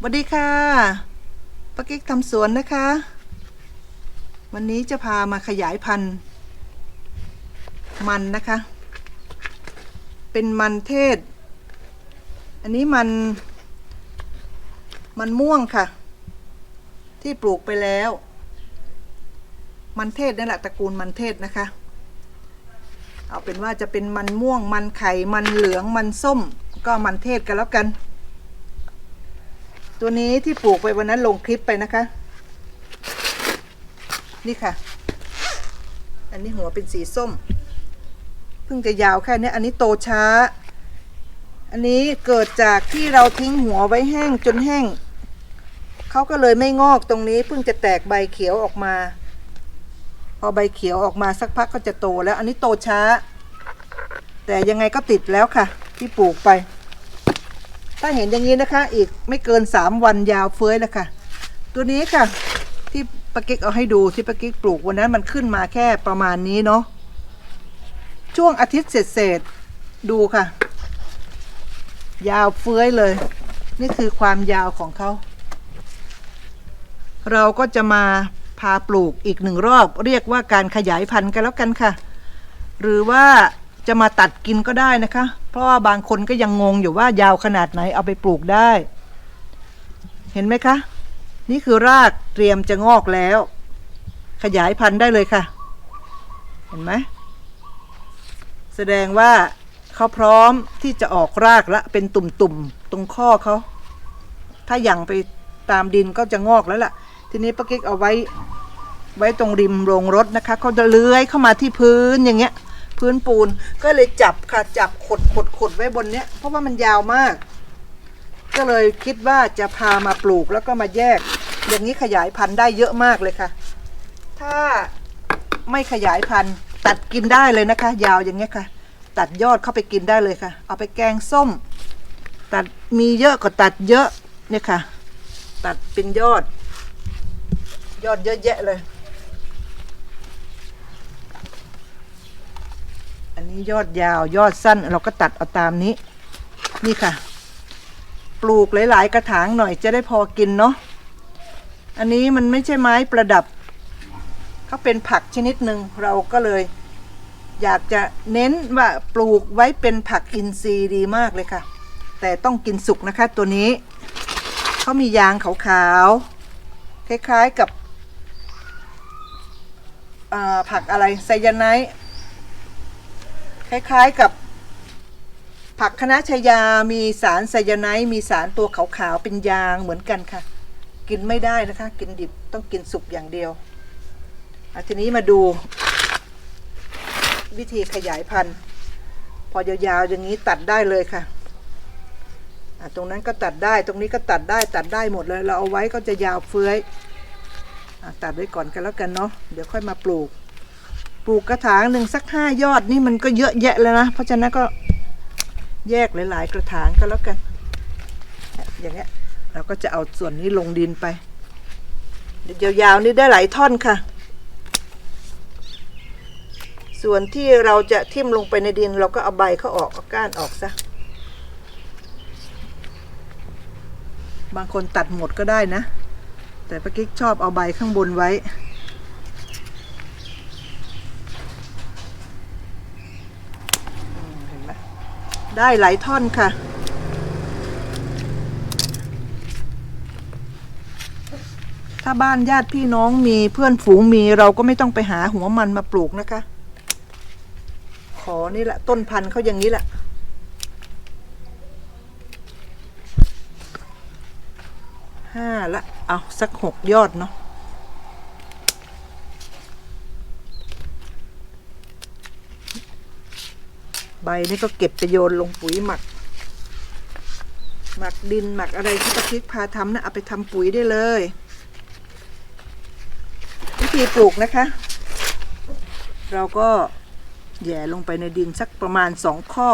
สวัสดีค่ะป้ากิ๊กทำสวนนะคะ วันนี้จะพามาขยายพันธุ์มันนะคะ เป็นมันเทศ อันนี้มัน มันม่วงค่ะ ที่ปลูกไปแล้ว มันเทศนั่นแหละตระกูลมันเทศนะคะ เอาเป็นว่าจะเป็นมันม่วง มันไข่ มันเหลือง มันส้ม ก็มันเทศกันแล้วกัน ตัวนี้ที่ปลูกไปวันนั้นลงคลิปไปนะคะ นี่ค่ะ อันนี้หัวเป็นสีส้ม เพิ่งจะยาวแค่นี้อันนี้โตช้า อันนี้เกิดจากที่เราทิ้งหัวไว้แห้งจนแห้งเขาก็เลยไม่งอกตรงนี้เพิ่งจะแตกใบเขียวออกมา พอใบเขียวออกมาสักพักก็จะโตแล้ว อันนี้โตช้า แต่ยังไงก็ติดแล้วค่ะ ที่ปลูกไป ถ้าเห็นอย่างนี้นะคะ อีกไม่เกินสามวันยาวเฟ้ยแล้วค่ะ ตัวนี้ค่ะ ที่ปากิ๊กเอาให้ดูที่ปากิ๊กปลูกวันนั้นมันขึ้นมาแค่ประมาณนี้เนาะช่วงอาทิตย์เศษๆดูค่ะ ยาวเฟ้ยเลย นี่คือความยาวของเขาเราก็จะมาพาปลูกอีกหนึ่งรอบ เรียกว่าการขยายพันธุ์กันแล้วกันค่ะ หรือว่า จะมาตัดกินก็ได้นะคะ เพราะว่าบางคนก็ยังงงอยู่ว่ายาวขนาดไหนเอาไปปลูกได้ เห็นไหมคะ นี่คือรากเตรียมจะงอกแล้ว ขยายพันธุ์ได้เลยค่ะ เห็นไหมแสดงว่าเขาพร้อมที่จะออกรากละเป็นตุ่มๆตรงข้อเขา ถ้าหยั่งไปตามดินก็จะงอกแล้วล่ะ ทีนี้ป้ากิ๊กเอาไว้ไว้ตรงริมโรงรถนะคะเขาจะเลื้อยเข้ามาที่พื้นอย่างเงี้ย พื้นปูน ก็เลยจับค่ะจับขดขดขดไว้บนเนี้ย เพราะว่ามันยาวมาก ก็เลยคิดว่าจะพามาปลูกแล้วก็มาแยก อย่างนี้ขยายพันธุ์ได้เยอะมากเลยค่ะ ถ้าไม่ขยายพันธุ์ตัดกินได้เลยนะคะ ยาวอย่างเงี้ยค่ะ ตัดยอดเข้าไปกินได้เลยค่ะ เอาไปแกงส้ม ตัดมีเยอะก็ตัดเยอะเนี่ยค่ะ ตัดเป็นยอด ยอดเยอะแยะเลย อันนี้ยอดยาวยอดสั้นเราก็ตัดเอาตามนี้ นี่ค่ะ ปลูกหลาย ๆ กระถางหน่อยจะได้พอกินเนาะอันนี้มันไม่ใช่ไม้ประดับเขาเป็นผักชนิดหนึ่งเราก็เลย อยากจะเน้นว่าปลูกไว้เป็นผักอินทรีย์ดีมากเลยค่ะ แต่ต้องกินสุกนะคะตัวนี้เขามียางขาวๆคล้ายๆกับผักอะไรไซยาไนท์ คล้ายๆกับผักคณะชายา มีสารไซยาไนด์มีสารตัวขาวๆ เป็นยางเหมือนกันค่ะ กินไม่ได้นะคะ กินดิบต้องกินสุกอย่างเดียวอะทีนี้มาดู วิธีขยายพันธุ์ พอยาวๆอย่างนี้ตัดได้เลยค่ะตรงนั้นก็ตัดได้ตรงนี้ก็ตัดได้ตัดได้หมดเลย เราเอาไว้ก็จะยาวเฟื้อยอตัดไว้ก่อนกันแล้วกันเนาะเดี๋ยวค่อยมาปลูก ปลูกกระถางหนึ่งสักห้ายอดนี่มันก็เยอะแยะแล้วนะ เพราะฉะนั้นก็แยกหลาย ๆ กระถางก็แล้วกัน อย่างเงี้ยเราก็จะเอาส่วนนี้ลงดินไปเดี๋ยวยาวๆนี่ได้หลายท่อนค่ะ ส่วนที่เราจะทิ่มลงไปในดิน เราก็เอาใบเขาออกเอาก้านออกซะบางคนตัดหมดก็ได้นะ แต่ป้ากิ๊กชอบเอาใบข้างบนไว้ เห็นไหม ได้หลายท่อนค่ะ ถ้าบ้านญาติพี่น้องมีเพื่อนฝูงมีเราก็ไม่ต้องไปหาหัวมันมาปลูกนะคะ ขอนี่แหละ ต้นพันธุ์เขาอย่างนี้แหละห้าละ เอาสักหกยอดเนาะ ใบนี่ก็เก็บไปโยนลงปุ๋ยหมัก หมักดินหมักอะไรที่ตะคริกพาทำนะเอาไปทำปุ๋ยได้เลย วิธีปลูกนะคะ เราก็แย่ลงไปในดินสักประมาณสองข้อ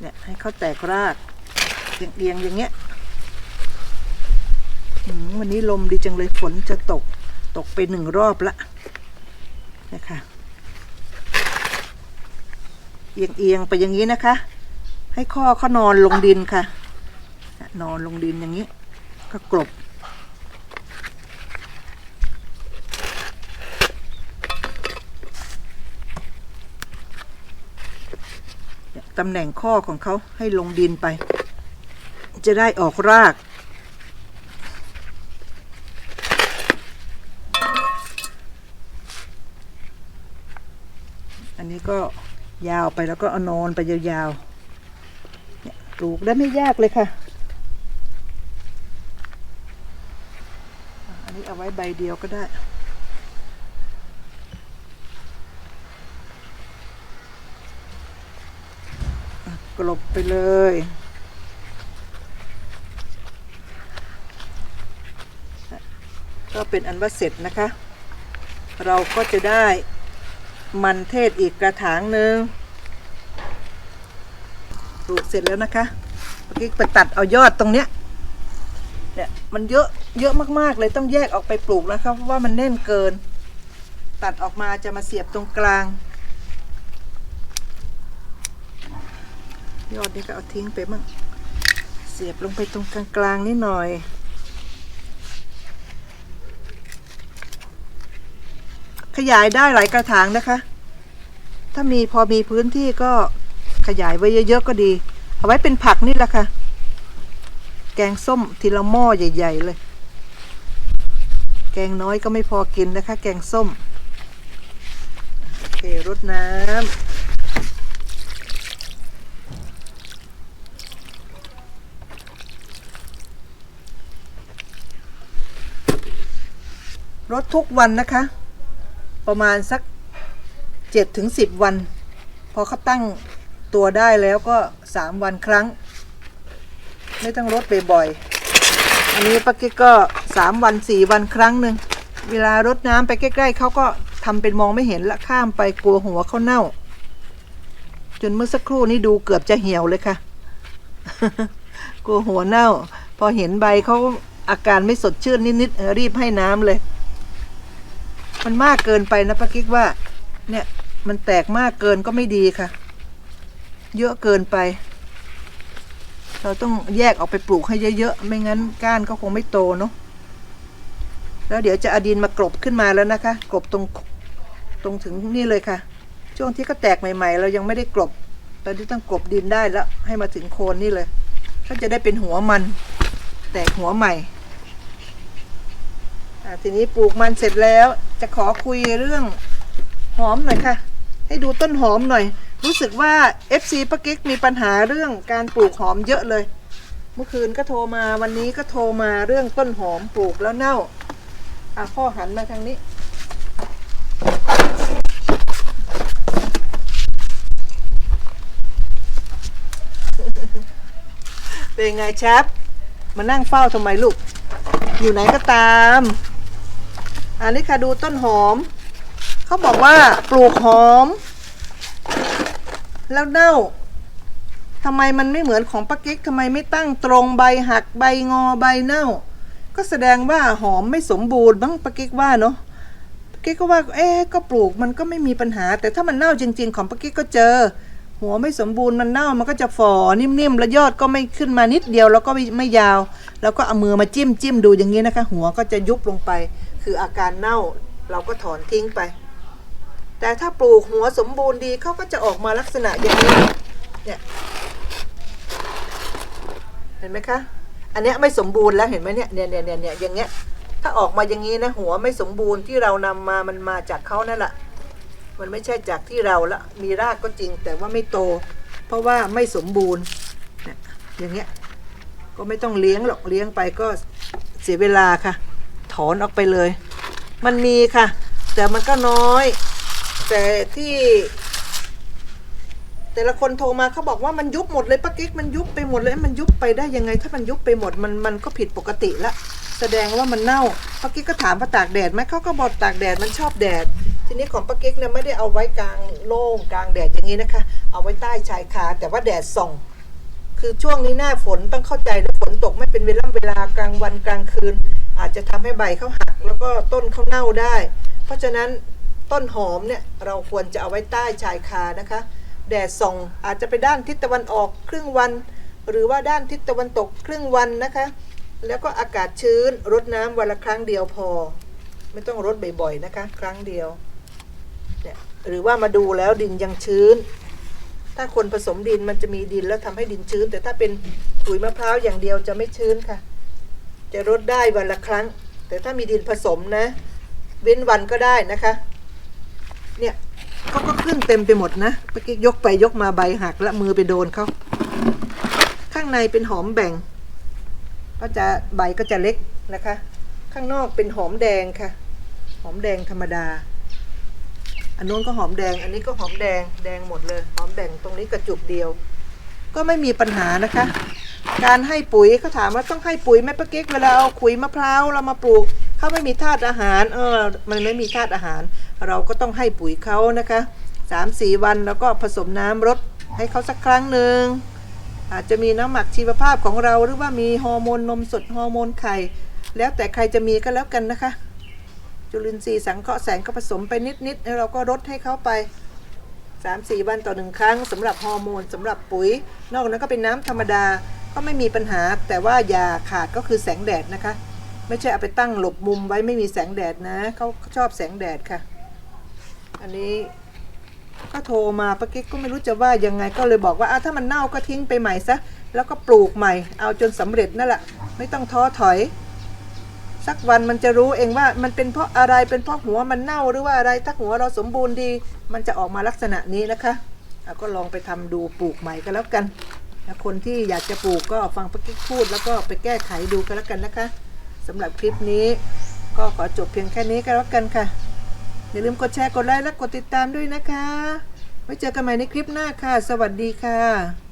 เนี่ยให้เขาแตกรากเอียงๆอย่างเงี้ยวันนี้ลมดีจังเลยฝนจะตกตกไปหนึ่งรอบละนะคะ เอียงๆไปอย่างนี้นะคะ ให้ข้อเขานอนลงดินค่ะ นอนลงดินอย่างนี้ ก็กลบตำแหน่งข้อของเขาให้ลงดินไป จะได้ออกราก อันนี้ก็ ยาวไปแล้วก็เอานอนไปยาวๆเนี่ยปลูกได้ไม่ยากเลยค่ะ อันนี้เอาไว้ใบเดียวก็ได้กลบไปเลยก็เป็นอันว่าเสร็จนะคะ เราก็จะได้ มันเทศอีกกระถางหนึ่งปลูกเสร็จแล้วนะคะ เมื่อกี้ไปตัดเอายอดตรงเนี้ยเนี่ยมันเยอะเยอะมากๆเลยต้องแยกออกไปปลูกนะครับเพราะว่ามันแน่นเกิน ตัดออกมาจะมาเสียบตรงกลาง ยอดนี้ก็เอาทิ้งไปมั่งเสียบลงไปตรงกลางๆนิดหน่อย ขยายได้หลายกระถางนะคะ ถ้ามีพอมีพื้นที่ก็ขยายไว้เยอะๆก็ดี เอาไว้เป็นผักนี่แหละค่ะ แกงส้มทีละหม้อใหญ่ ๆ เลย แกงน้อยก็ไม่พอกินนะคะ แกงส้ม โอเครดน้ำรดทุกวันนะคะ ประมาณสักเจ็ดถึงสิบวัน พอเขาตั้งตัวได้แล้วก็สามวันครั้ง ไม่ต้องรดบ่อยๆอันนี้ป้ากิ๊กก็สามวันสี่วันครั้งหนึ่งเวลารดน้ำไปใกล้ๆเขาก็ทำเป็นมองไม่เห็นละข้ามไปกลัวหัวเขาเน่า จนเมื่อสักครู่นี้ดูเกือบจะเหี่ยวเลยค่ะ กลัวหัวเน่า พอเห็นใบเขาอาการไม่สดชื่นนิดๆรีบให้น้ำเลย มันมากเกินไปนะป้ากิ๊กว่า เนี่ย มันแตกมากเกินก็ไม่ดีค่ะ เยอะเกินไป เราต้องแยกออกไปปลูกให้เยอะๆ ไม่งั้นก้านก็คงไม่โตเนาะแล้วเดี๋ยวจะเอาดินมากรบขึ้นมาแล้วนะคะ กรบตรงตรงถึงนี่เลยค่ะ ช่วงที่ก็แตกใหม่ๆ เรายังไม่ได้กรบตอนนี้ต้องกรบดินได้แล้ว ให้มาถึงโคนนี่เลย ก็จะได้เป็นหัวมัน แตกหัวใหม่ทีนี้ปลูกมันเสร็จแล้ว จะขอคุยเรื่องหอมหน่อยค่ะ ให้ดูต้นหอมหน่อย รู้สึกว่า FC ป้ากิ๊กมีปัญหาเรื่องการปลูกหอมเยอะเลย เมื่อคืนก็โทรมาวันนี้ก็โทรมาเรื่องต้นหอมปลูกแล้วเน่าอะพ่อหันมาทางนี้ เป็นไงแชปมานั่งเฝ้าทำไมลูก อยู่ไหนก็ตาม อันนี้ค่ะดูต้นหอม เขาบอกว่าปลูกหอม แล้วเน่าทำไมมันไม่เหมือนของป้ากิ๊กทำไมไม่ตั้งตรงใบหักใบงอใบเน่า ก็แสดงว่าหอมไม่สมบูรณ์บ้างป้ากิ๊กว่าเนาะป้ากิ๊กก็ว่า เอ๊ก็ปลูกมันก็ไม่มีปัญหา แต่ถ้ามันเน่าจริง ๆ ของป้ากิ๊กก็เจอ หัวไม่สมบูรณ์มันเน่ามันก็จะฝ่อนิ่มๆแล้วยอดก็ไม่ขึ้นมานิดเดียวแล้วก็ไม่ยาว แล้วก็เอามือมาจิ้มจิ้มดูอย่างนี้นะคะ หัวก็จะยุบลงไป คืออาการเน่าเราก็ถอนทิ้งไป แต่ถ้าปลูกหัวสมบูรณ์ดีเขาก็จะออกมาลักษณะอย่างนี้เนี่ยเห็นไหมคะ อันเนี้ยไม่สมบูรณ์แล้วเห็นไหมเนี่ยเนี่ยเนี่ยเนี่ยอย่างเงี้ย ถ้าออกมาอย่างนี้นะหัวไม่สมบูรณ์ที่เรานำมามันมาจากเขานั่นแหละมันไม่ใช่จากที่เราละมีรากก็จริงแต่ว่าไม่โต เพราะว่าไม่สมบูรณ์อย่างเงี้ยก็ไม่ต้องเลี้ยงหรอกเลี้ยงไปก็เสียเวลาค่ะ อนออกไปเลย มันมีค่ะ แต่มันก็น้อย แต่ที่ แต่ละคนโทรมาเขาบอกว่ามันยุบหมดเลยป้ากิ๊กมันยุบไปหมดเลยมันยุบไปได้ยังไง ถ้ามันยุบไปหมดมันมันก็ผิดปกติละแสดงว่ามันเน่าป้ากิ๊กก็ถามว่าตากแดดไหมเขาก็บอกตากแดดมันชอบแดด ทีนี้ของป้ากิ๊กเนี่ยไม่ได้เอาไว้กลางโล่งกลางแดดอย่างนี้นะคะ เอาไว้ใต้ชายคาแต่ว่าแดดส่องคือช่วงนี้หน้าฝนต้องเข้าใจนะฝนตกไม่เป็นเวลาเวลากลางวันกลางคืน อาจจะทำให้ใบเขาหัก แล้วก็ต้นเขาเน่าได้ เพราะฉะนั้นต้นหอมเนี่ยเราควรจะเอาไว้ใต้ชายคานะคะ แดดส่องอาจจะไปด้านทิศตะวันออกครึ่งวัน หรือว่าด้านทิศตะวันตกครึ่งวันนะคะ แล้วก็อากาศชื้นรดน้ำวันละครั้งเดียวพอ ไม่ต้องรดบ่อยๆนะคะ ครั้งเดียวเนี่ยหรือว่ามาดูแล้วดินยังชื้น ถ้าคนผสมดินมันจะมีดินแล้วทำให้ดินชื้น แต่ถ้าเป็นปุ๋ยมะพร้าวอย่างเดียวจะไม่ชื้นค่ะ จะรดได้วันละครั้ง แต่ถ้ามีดินผสมนะ เว้นวันก็ได้นะคะ เนี่ยเขาก็ขึ้นเต็มไปหมดนะเมื่อกี้ยกไปยกมาใบหักและมือไปโดนเขาข้างในเป็นหอมแบ่ง ก็จะใบก็จะเล็กนะคะ ข้างนอกเป็นหอมแดงค่ะ หอมแดงธรรมดา อันนู้นก็หอมแดง อันนี้ก็หอมแดงแดงหมดเลย หอมแบ่งตรงนี้กระจุกเดียว ก็ไม่มีปัญหานะคะ การให้ปุ๋ยเขาถามว่าต้องให้ปุ๋ยไหมป้าเก๊กเวลาเอาขุยมะพร้าวเรามาปลูกเขาไม่มีธาตุอาหาร เออ มันไม่มีธาตุอาหาร เราก็ต้องให้ปุ๋ยเขานะคะสามสี่วันแล้วก็ผสมน้ำรดให้เขาสักครั้งหนึ่งอาจจะมีน้ำหมักชีวภาพของเราหรือว่ามีฮอร์โมนนมสดฮอร์โมนไข่ แล้วแต่ใครจะมีก็แล้วกันนะคะ จุลินทรีย์สังเคราะห์แสงก็ผสมไปนิดๆแล้วเราก็รดให้เขาไป 3 4 วันต่อหนึ่งครั้งสำหรับฮอร์โมนสำหรับปุ๋ย นอกนั้นก็เป็นน้ำธรรมดา ก็ไม่มีปัญหาแต่ว่าอย่าขาดก็คือแสงแดดนะคะ ไม่ใช่เอาไปตั้งหลบมุมไว้ไม่มีแสงแดดนะเขาชอบแสงแดดค่ะ อันนี้ก็โทรมาป้ากิ๊กก็ไม่รู้จะว่ายังไงก็เลยบอกว่าถ้ามันเน่าก็ทิ้งไปใหม่ซะแล้วก็ปลูกใหม่ เอาจนสำเร็จนั่นแหละไม่ต้องท้อถอย สักวันมันจะรู้เองว่ามันเป็นเพราะอะไรเป็นเพราะหัวมันเน่าหรือว่าอะไรถ้าหัวเราสมบูรณ์ดี มันจะออกมาลักษณะนี้นะคะก็ลองไปทำดูปลูกใหม่ก็แล้วกัน คนที่อยากจะปลูกก็ฟังป้ากิ๊กพูด แล้วก็ไปแก้ไขดูกันแล้วกันนะคะสำหรับคลิปนี้ก็ขอจบเพียงแค่นี้ก็แล้วกันค่ะ อย่าลืมกดแชร์กดไลค์และกดติดตามด้วยนะคะ ไว้เจอกันใหม่ในคลิปหน้าค่ะ สวัสดีค่ะ